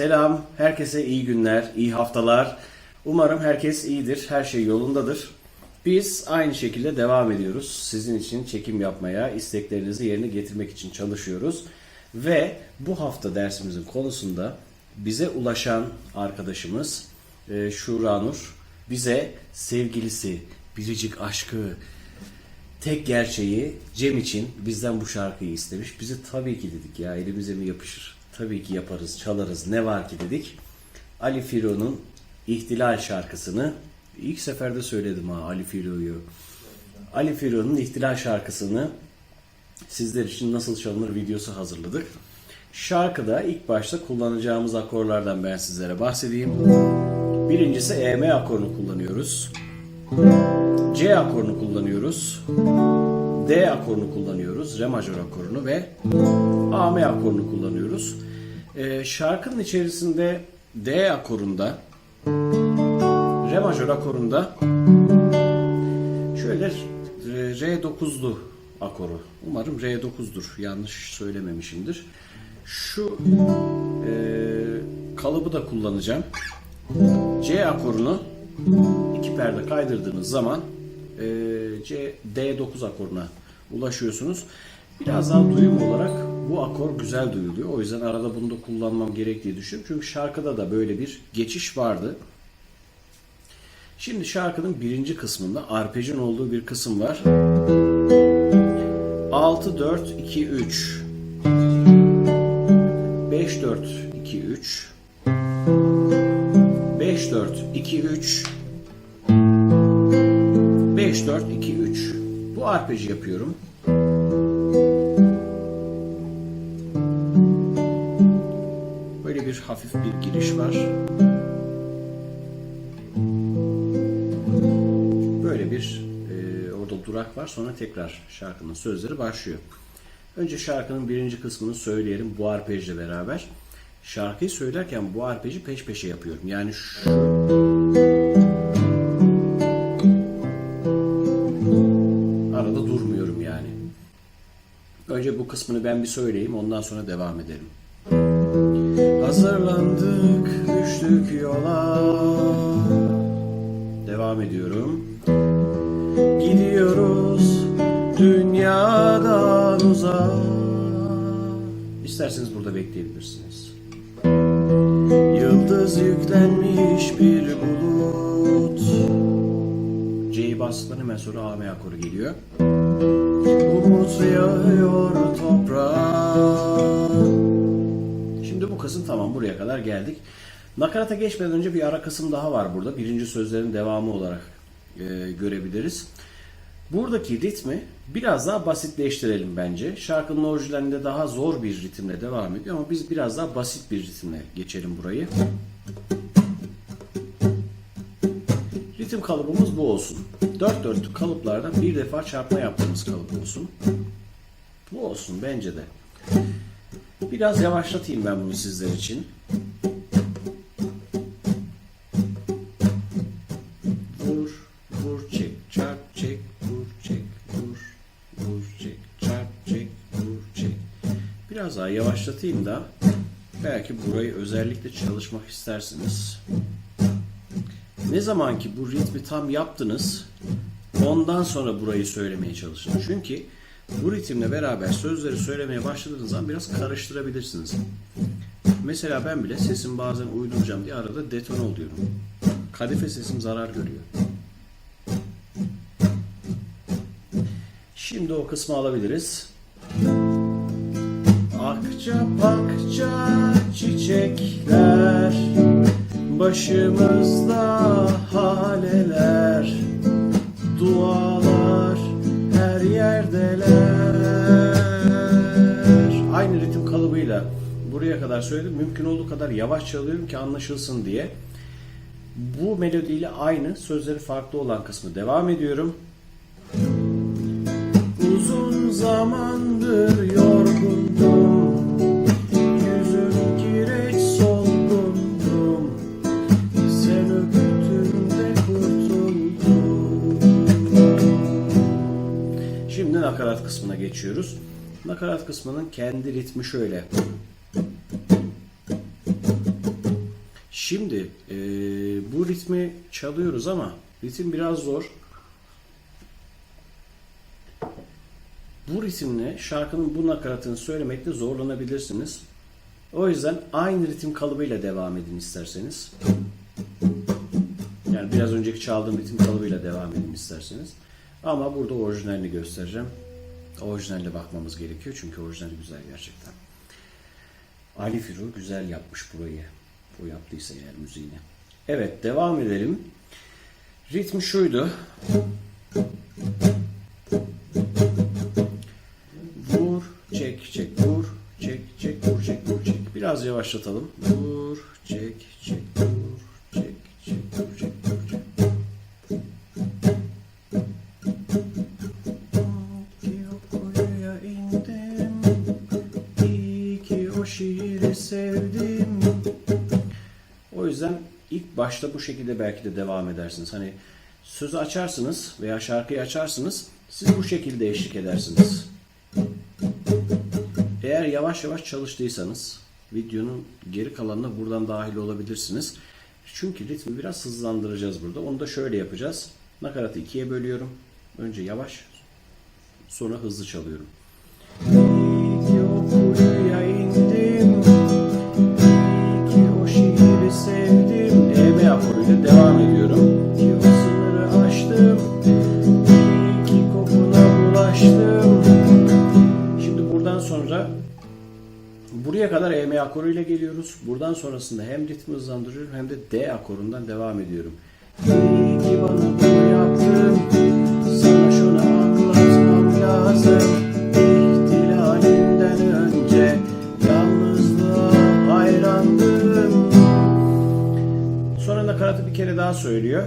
selam. Herkese iyi günler, iyi haftalar. Umarım herkes iyidir, her şey yolundadır. Biz aynı şekilde devam ediyoruz. Sizin için çekim yapmaya, isteklerinizi yerine getirmek için çalışıyoruz. Ve bu hafta dersimizin konusunda bize ulaşan arkadaşımız e, Şura Nur bize sevgilisi, biricik aşkı, tek gerçeği Cem için bizden bu şarkıyı istemiş. Bizi tabii ki dedik ya elimize mi yapışır? Tabii ki yaparız, çalarız. Ne var ki dedik. Ali Firo'nun İhtilal şarkısını ilk seferde söyledim ha Ali Firo'yu. Ali Firo'nun İhtilal şarkısını sizler için nasıl çalınır videosu hazırladık. Şarkıda ilk başta kullanacağımız akorlardan ben sizlere bahsedeyim. Birincisi EM akorunu kullanıyoruz. C akorunu kullanıyoruz. D akorunu kullanıyoruz. Re majör akorunu ve AM akorunu kullanıyoruz. Ee, şarkının içerisinde D akorunda Re majör akorunda şöyle R9'lu akoru. Umarım R9'dur. Yanlış söylememişimdir. Şu e, kalıbı da kullanacağım. C akorunu iki perde kaydırdığınız zaman e, C D9 akoruna ulaşıyorsunuz. Biraz daha duyum olarak bu akor güzel duyuluyor. O yüzden arada bunu da kullanmam gerektiği düşünüyorum. Çünkü şarkıda da böyle bir geçiş vardı. Şimdi şarkının birinci kısmında arpejin olduğu bir kısım var. 6 4 2 3 5 4 2 3 5 4 2 3 5 4 2 3 Bu arpeji yapıyorum. Böyle bir hafif bir giriş var. Böyle bir e, orada durak var. Sonra tekrar şarkının sözleri başlıyor. Önce şarkının birinci kısmını söyleyelim bu arpejle beraber. Şarkıyı söylerken bu arpeji peş peşe yapıyorum. Yani şu Önce bu kısmını ben bir söyleyeyim ondan sonra devam edelim. Hazırlandık, düştük yola. Devam ediyorum. Gidiyoruz dünyadan uzağa. İsterseniz burada bekleyebilirsiniz. Yıldız yüklenmiş bir bulut. C'yi bastıktan hemen sonra AM akoru geliyor. Umut yağıyor toprağa. Şimdi bu kısım tamam buraya kadar geldik. Nakarata geçmeden önce bir ara kısım daha var burada. Birinci sözlerin devamı olarak e, görebiliriz. Buradaki ritmi biraz daha basitleştirelim bence. Şarkının orijinalinde daha zor bir ritimle devam ediyor ama biz biraz daha basit bir ritimle geçelim burayı. Ritim kalıbımız bu olsun. Dört dörtlük kalıplardan bir defa çarpma yaptığımız kalıp olsun. Bu olsun bence de. Biraz yavaşlatayım ben bunu sizler için. Vur, vur, çek, çarp, çek, vur, çek, vur, vur, çek, çarp, çek, vur, çek. Biraz daha yavaşlatayım da belki burayı özellikle çalışmak istersiniz. Ne zaman ki bu ritmi tam yaptınız, ondan sonra burayı söylemeye çalışın. Çünkü bu ritimle beraber sözleri söylemeye başladığınız zaman biraz karıştırabilirsiniz. Mesela ben bile sesim bazen uyduracağım diye arada deton oluyorum. Kadife sesim zarar görüyor. Şimdi o kısmı alabiliriz. Akça pakça çiçekler Başımızda haleler Dualar her yerdeler Aynı ritim kalıbıyla buraya kadar söyledim. Mümkün olduğu kadar yavaş çalıyorum ki anlaşılsın diye. Bu melodiyle aynı, sözleri farklı olan kısmı devam ediyorum. Uzun zamandır yorgundum nakarat kısmına geçiyoruz. Nakarat kısmının kendi ritmi şöyle. Şimdi eee, bu ritmi çalıyoruz ama ritim biraz zor. Bu ritimle şarkının bu nakaratını söylemekte zorlanabilirsiniz. O yüzden aynı ritim kalıbıyla devam edin isterseniz. Yani biraz önceki çaldığım ritim kalıbıyla devam edin isterseniz. Ama burada orijinalini göstereceğim. Orijinaline bakmamız gerekiyor çünkü orijinali güzel gerçekten. Ali Firu güzel yapmış burayı. O yaptıysa eğer müziğini. Evet devam edelim. Ritmi şuydu. Vur, çek, çek, vur, çek, çek, vur, çek, vur, çek. Biraz yavaşlatalım. Vur, çek, sevdim. O yüzden ilk başta bu şekilde belki de devam edersiniz. Hani sözü açarsınız veya şarkıyı açarsınız. Siz bu şekilde eşlik edersiniz. Eğer yavaş yavaş çalıştıysanız videonun geri kalanına buradan dahil olabilirsiniz. Çünkü ritmi biraz hızlandıracağız burada. Onu da şöyle yapacağız. Nakaratı ikiye bölüyorum. Önce yavaş, sonra hızlı çalıyorum. Sınırı aştım. İyi kokuna bulaştım. Şimdi buradan sonra buraya kadar E akoruyla geliyoruz. Buradan sonrasında hem ritmi hızlandırıyorum hem de D akorundan devam ediyorum. İyi bana bunu yaptın. Sana şunu anlatmam lazım. İhtilalinden önce yalnızlığa hayrandım. Sonra nakaratı bir kere daha söylüyor.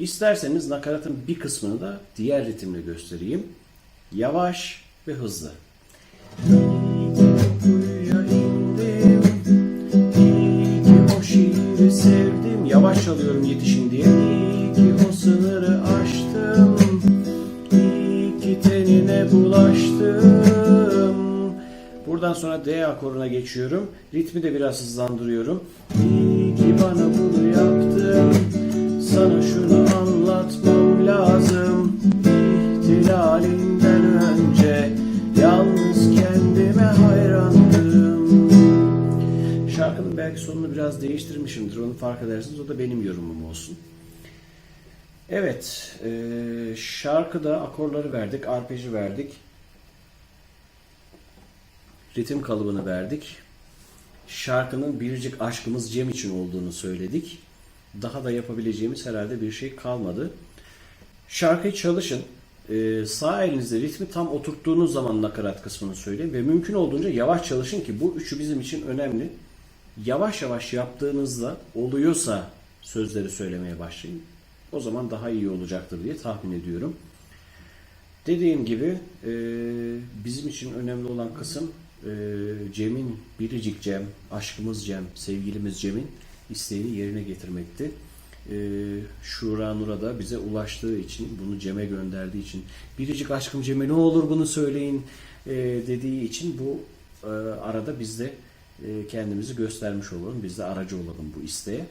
İsterseniz nakaratın bir kısmını da diğer ritimle göstereyim. Yavaş ve hızlı. Sevdim. Yavaş çalıyorum yetişin diye. İyi ki o sınırı aştım. İyi ki tenine bulaştım. Buradan sonra D akoruna geçiyorum. Ritmi de biraz hızlandırıyorum. İyi ki bana bunu yaptın. Sana şunu belki sonunu biraz değiştirmişimdir. Onu fark edersiniz. O da benim yorumum olsun. Evet, e, şarkıda akorları verdik, arpeji verdik, ritim kalıbını verdik. Şarkının biricik aşkımız Cem için olduğunu söyledik. Daha da yapabileceğimiz herhalde bir şey kalmadı. Şarkıyı çalışın. E, sağ elinizde ritmi tam oturttuğunuz zaman nakarat kısmını söyleyin ve mümkün olduğunca yavaş çalışın ki bu üçü bizim için önemli. Yavaş yavaş yaptığınızda oluyorsa sözleri söylemeye başlayın. O zaman daha iyi olacaktır diye tahmin ediyorum. Dediğim gibi e, bizim için önemli olan kısım e, Cem'in, biricik Cem, aşkımız Cem, sevgilimiz Cem'in isteğini yerine getirmekti. E, Şura Nur'a da bize ulaştığı için, bunu Cem'e gönderdiği için, biricik aşkım Cem'e ne olur bunu söyleyin e, dediği için bu e, arada biz de kendimizi göstermiş olalım, biz de aracı olalım bu isteğe.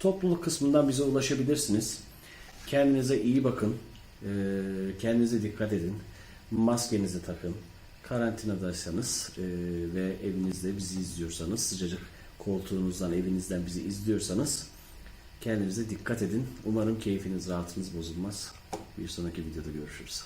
Topluluk kısmından bize ulaşabilirsiniz. Kendinize iyi bakın. Ee, Kendinize dikkat edin. Maskenizi takın. Karantinadaysanız e, ve evinizde bizi izliyorsanız, sıcacık koltuğunuzdan, evinizden bizi izliyorsanız kendinize dikkat edin. Umarım keyfiniz, rahatınız bozulmaz. Bir sonraki videoda görüşürüz.